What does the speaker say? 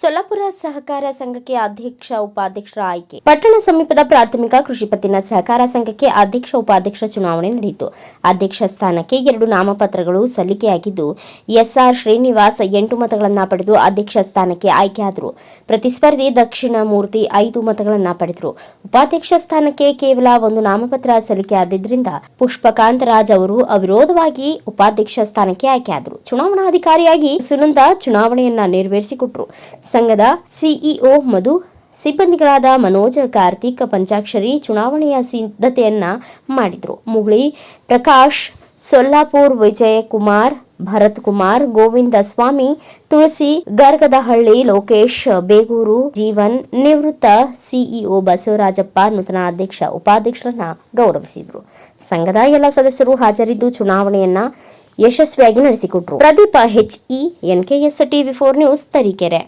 ಸೊಲ್ಲಾಪುರ ಸಹಕಾರ ಸಂಘಕ್ಕೆ ಅಧ್ಯಕ್ಷ ಉಪಾಧ್ಯಕ್ಷರ ಆಯ್ಕೆ. ಪಟ್ಟಣ ಸಮೀಪದ ಪ್ರಾಥಮಿಕ ಕೃಷಿ ಪತ್ತಿನ ಸಹಕಾರ ಸಂಘಕ್ಕೆ ಅಧ್ಯಕ್ಷ ಉಪಾಧ್ಯಕ್ಷ ಚುನಾವಣೆ ನಡೆಯಿತು. ಅಧ್ಯಕ್ಷ ಸ್ಥಾನಕ್ಕೆ ಎರಡು ನಾಮಪತ್ರಗಳು ಸಲ್ಲಿಕೆಯಾಗಿದ್ದು, ಎಸ್ಆರ್ ಶ್ರೀನಿವಾಸ್ ಎಂಟು ಮತಗಳನ್ನು ಪಡೆದು ಅಧ್ಯಕ್ಷ ಸ್ಥಾನಕ್ಕೆ ಆಯ್ಕೆಯಾದರು. ಪ್ರತಿಸ್ಪರ್ಧಿ ದಕ್ಷಿಣ ಮೂರ್ತಿ ಐದು ಮತಗಳನ್ನು ಪಡೆದರು. ಉಪಾಧ್ಯಕ್ಷ ಸ್ಥಾನಕ್ಕೆ ಕೇವಲ ಒಂದು ನಾಮಪತ್ರ ಸಲ್ಲಿಕೆಯಾದ್ದರಿಂದ ಪುಷ್ಪಕಾಂತ್ ರಾಜ್ ಅವರು ಅವಿರೋಧವಾಗಿ ಉಪಾಧ್ಯಕ್ಷ ಸ್ಥಾನಕ್ಕೆ ಆಯ್ಕೆಯಾದರು. ಚುನಾವಣಾಧಿಕಾರಿಯಾಗಿ ಸುನಂದ ಚುನಾವಣೆಯನ್ನ ನೆರವೇರಿಸಿಕೊಟ್ರು. ಸಂಘದ ಸಿಇಒ ಮಧು, ಸಿಬ್ಬಂದಿಗಳಾದ ಮನೋಜ, ಕಾರ್ತಿಕ್, ಪಂಚಾಕ್ಷರಿ ಚುನಾವಣೆಯ ಸಿದ್ಧತೆಯನ್ನ ಮಾಡಿದ್ರು. ಮುಗಳಿ, ಪ್ರಕಾಶ್, ಸೊಲ್ಲಾಪುರ್, ವಿಜಯಕುಮಾರ್ ಭರತ್ ಕುಮಾರ್ ಗೋವಿಂದ ಸ್ವಾಮಿ ತುಳಸಿ, ಗರ್ಗದಹಳ್ಳಿ, ಲೋಕೇಶ್, ಬೇಗೂರು, ಜೀವನ್, ನಿವೃತ್ತ ಸಿಇಒ ಬಸವರಾಜಪ್ಪ, ನೂತನ ಅಧ್ಯಕ್ಷ, ಉಪಾಧ್ಯಕ್ಷರನ್ನ ಗೌರವಿಸಿದ್ರು. ಸಂಘದ ಎಲ್ಲ ಸದಸ್ಯರು ಹಾಜರಿದ್ದು ಚುನಾವಣೆಯನ್ನ ಯಶಸ್ವಿಯಾಗಿ ನಡೆಸಿಕೊಟ್ರು. Pradeepa H E NKS TV four news, Tarikere.